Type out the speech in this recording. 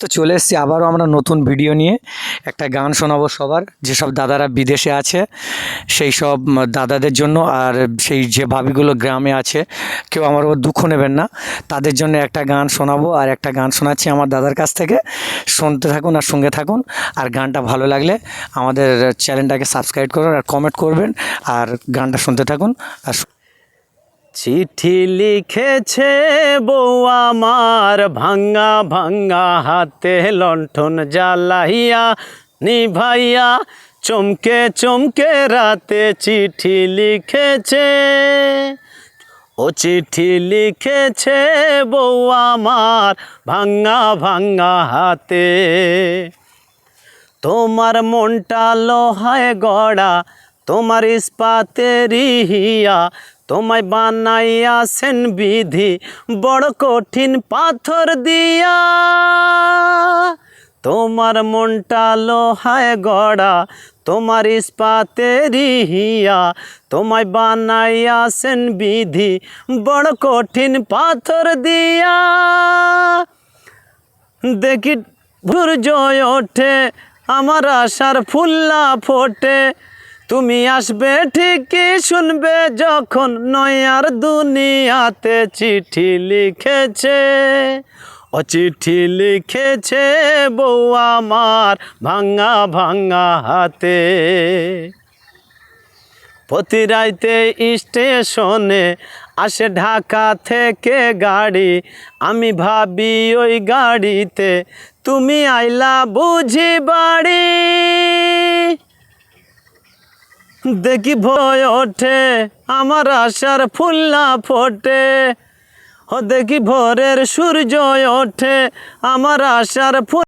তো চলে এসেছি আবারও আমরা নতুন ভিডিও নিয়ে। একটা গান শোনাবো সবার, যেসব দাদারা বিদেশে আছে, সেই সব দাদাদের জন্য আর সেই যে ভাবিগুলো গ্রামে আছে, কেউ আমার ওপর দুঃখ নেবেন না। তাদের জন্য একটা গান শোনাবো আর একটা গান শোনাচ্ছি আমার দাদার কাছ থেকে। শুনতে থাকুন আর সঙ্গে থাকুন, আর গানটা ভালো লাগলে আমাদের চ্যানেলটাকে সাবস্ক্রাইব করুন আর কমেন্ট করবেন, আর গানটা শুনতে থাকুন, আর চিঠি লিখেছে বউ আমার, ভাঙ্গা ভাঙ্গা হাতে লণ্ঠন জ্বালাইয়া, নিভাইয়া, চমকে চমকে রাতে চিঠি লিখেছে। ও চিঠি লিখেছে বউ আমার, ভাঙ্গা ভাঙ্গা হাতে। তোমার মনটা লোহায় গড়া তোমার ইস্পাতেরই হিয়া তোমায় বানাইয়াছেন বিধি, বড় কঠিন পাথর দিয়া। তোমার মনটা লোহায় গড়া, তোমার ইস্পাতেরই হিয়া তোমায় বানাইয়াছেন বিধি, বড় কঠিন পাথর দিয়া। দেখি ভুরজয় ওঠে, আমার আশার ফুল্লা ফোটে তুমি আসবে ঠিকই শুনবে যখন নয়ার দুনিয়াতে চিঠি লিখেছে। ও চিঠি লিখেছে বউ আমার ভাঙ্গা ভাঙ্গা হাতে। প্রতি রাইতে স্টেশনে আসে ঢাকা থেকে গাড়ি। আমি ভাবি ওই গাড়িতে তুমি আইলা বুঝি বাড়ি। দেখি ভয় ওঠে, আমার আশার ফুল্লা ফোটে। ও দেখি ভোরের সূর্য ওঠে, আমার আশার ফুল